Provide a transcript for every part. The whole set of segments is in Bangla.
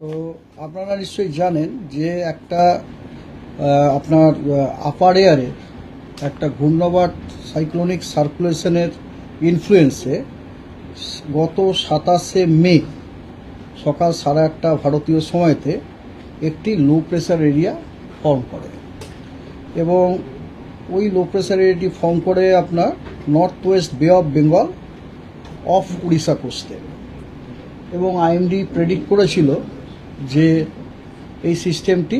তো আপনারা নিশ্চয়ই জানেন যে একটা আপনার আপার এয়ারে একটা ঘূর্ণবাট সাইক্লোনিক সার্কুলেশনের ইনফ্লুয়েন্সে গত সাতাশে মে, সকাল সাড়ে আটটা ভারতীয় সময়তে একটি লো প্রেশার এরিয়া ফর্ম করে। এবং ওই লো প্রেশার এরিয়াটি ফর্ম করে আপনার north west Bay of Bengal off Orissa কোস্টে এবং আইএমডি প্রেডিক্ট করেছিল যে এই সিস্টেমটি,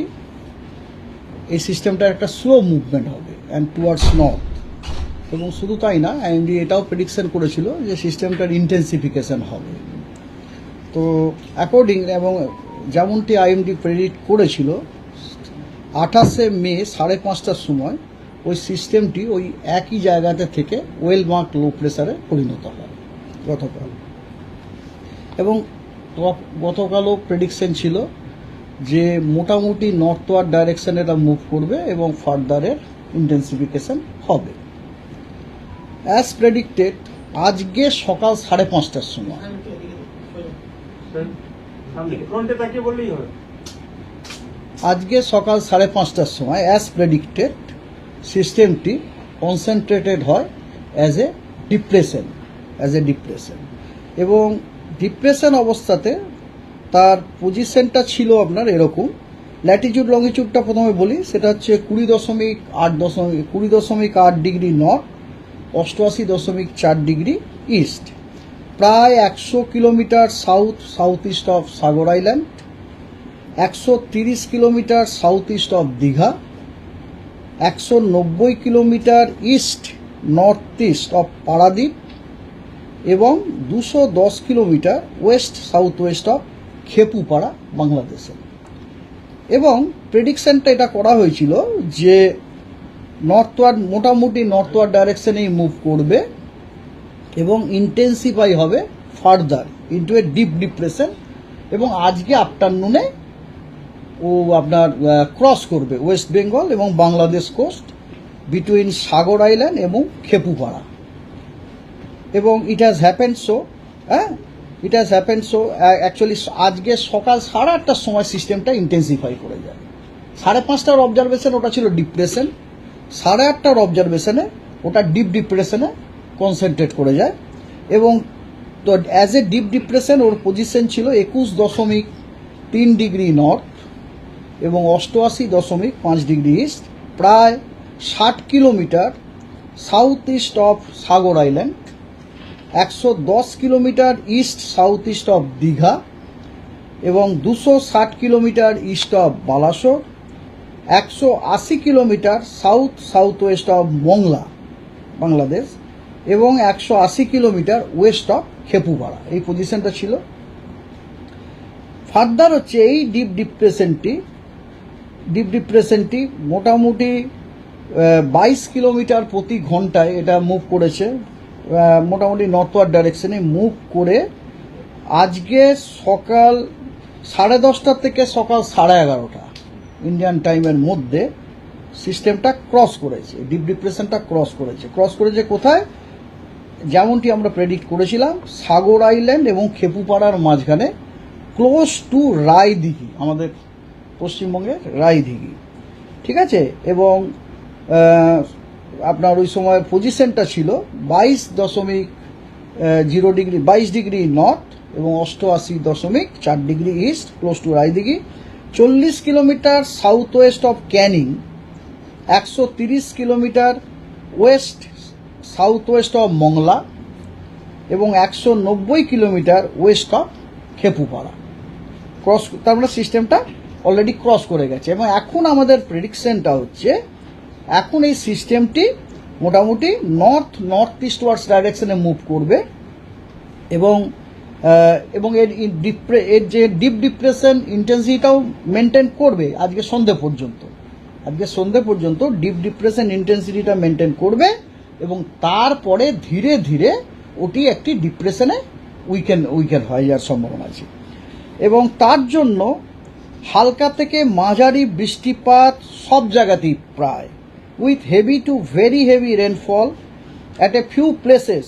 এই সিস্টেমটার একটা স্লো মুভমেন্ট হবে অ্যান্ড টুয়ার্ডস নর্থ এবং শুধু তাই না আইএমডি এটাও প্রেডিকশন করেছিল যে সিস্টেমটার ইন্টেন্সিফিকেশন হবে। তো অ্যাকর্ডিং এবং যেমনটি আইএমডি প্রেডিক্ট করেছিল, আঠাশে মে সাড়ে পাঁচটার সময় ওই সিস্টেমটি ওই একই জায়গাতে থেকে ওয়েল মার্ক লো প্রেসারে পরিণত হয় গতকাল এবং গতকালও প্রেডিকশন ছিল যে মোটামুটি নর্থ নর্থওয়ার্ড ডাইরেকশনে এটা মুভ করবে এবং ফার্দারের ইন্টেন্সিফিকেশন হবে। অ্যাজ প্রেডিক্টেড আজকে সকাল সাড়ে পাঁচটার সময়। আজকে সকাল সাড়ে পাঁচটার সময় অ্যাজ প্রেডিক্টেড সিস্টেমটি কনসেন্ট্রেটেড হয় as a depression as a depression এবং ডিপ্রেশন অবস্থাতে তার পজিশনটা ছিল আপনার এরকম। ল্যাটিচিউড লঙ্গিচিউডটা প্রথমে বলি, সেটা হচ্ছে কুড়ি দশমিক আট দশমিক, কুড়ি দশমিক আট ডিগ্রি নর্থ অষ্টআশি দশমিক চার ডিগ্রি ইস্ট প্রায় একশো kilometre south south east off Sagar Island একশো তিরিশ kilometre south east off Digha, একশো নব্বই kilometre east north east off Paradip এবং দুশো দশ kilometre west south west off Khepupara, বাংলাদেশে। এবং প্রেডিকশনটা এটা করা হয়েছিল যে নর্থ নর্থওয়ার্ড মোটামুটি নর্থ নর্থওয়ার্ড ডাইরেকশনেই মুভ করবে এবং ইন্টেন্সিফাই হবে further into a deep depression এবং আজকে আফটারনুনে ও আপনার ক্রস করবে ওয়েস্ট বেঙ্গল এবং Bangladesh coast between Sagar Island এবং খেপুপাড়া। এবং ইট হ্যাজ হ্যাপেন সো হ্যাঁ? It has happen so actually আজকে সকাল সাড়ে আটটার সময় সিস্টেমটা ইন্টেন্সিফাই করে যায়। সাড়ে পাঁচটার অবজারভেশন ওটা ছিল ডিপ্রেশন সাড়ে আটটার অবজারভেশনে ওটা ডিপ ডিপ্রেশনে কনসেন্ট্রেট করে যায়। এবং তো অ্যাজ এ ডিপ ডিপ্রেশন ওর পজিশন ছিল একুশ দশমিক তিন ডিগ্রি নর্থ এবং অষ্টআশি দশমিক পাঁচ ডিগ্রি ইস্ট প্রায় ষাট kilometre south east off Sagar Island একশো দশ kilometre east south east off Digha এবং দুশো ষাট কিলোমিটার ইস্ট অফ বালাসোর, একশো আশি kilometre south south west off Mongla, Bangladesh, এবং একশো আশি কিলোমিটার ওয়েস্ট অফ খেপুপাড়া। এই পজিশনটা ছিল। ফার্দার হচ্ছে এই ডিপ ডিপ্রেশনটি ডিপ ডিপ্রেশনটি মোটামুটি বাইশ কিলোমিটার প্রতি ঘন্টায় এটা মুভ করেছে। মোটামুটি নর্থওয়ার্ড ডাইরেকশনে মুভ করে আজকে সকাল সাড়ে দশটা থেকে সকাল সাড়ে এগারোটা ইন্ডিয়ান টাইমের মধ্যে সিস্টেমটা ক্রস করেছে ডিপ ডিপ্রেশনটা ক্রস করেছে। ক্রস করেছে কোথায়? যেমনটি আমরা প্রেডিক্ট করেছিলাম, সাগর আইল্যান্ড এবং খেপুপাড়ার মাঝখানে ক্লোজ টু রায়দিঘি, আমাদের পশ্চিমবঙ্গের রায়দিঘি। ঠিক আছে? এবং আপনার ওই সময় পজিশনটা ছিল বাইশ দশমিক জিরো ডিগ্রি বাইশ ডিগ্রি নর্থ এবং অষ্টআশি দশমিক চার degree east close to Raidighi চল্লিশ kilometre south west off Canning একশো তিরিশ kilometre west south west off Mongla এবং একশো নব্বই kilometre west off Khepupara cross তার মানে সিস্টেমটা অলরেডি ক্রস করে গেছে এবং এখন আমাদের প্রেডিকশনটা হচ্ছে এখন এই সিস্টেমটি মোটামুটি নর্থ নর্থ ইস্ট ওয়ার্ডস ডাইরেকশনে মুভ করবে এবং এবং এর ডিপ্রে- এর যে ডিপ ডিপ্রেশন ইন্টেন্সিটিটাও মেনটেন করবে আজকে সন্ধে পর্যন্ত। আজকে সন্ধে পর্যন্ত ডিপ ডিপ্রেশন ইন্টেন্সিটিটা মেনটেন করবে এবং তারপরে ধীরে ধীরে ওটি একটি ডিপ্রেশনে উইকেন উইকেন হয়ে যাওয়ার সম্ভাবনা আছে। এবং তার জন্য হালকা থেকে মাঝারি বৃষ্টিপাত সব জায়গাতেই প্রায়। With heavy to very heavy rainfall at a few places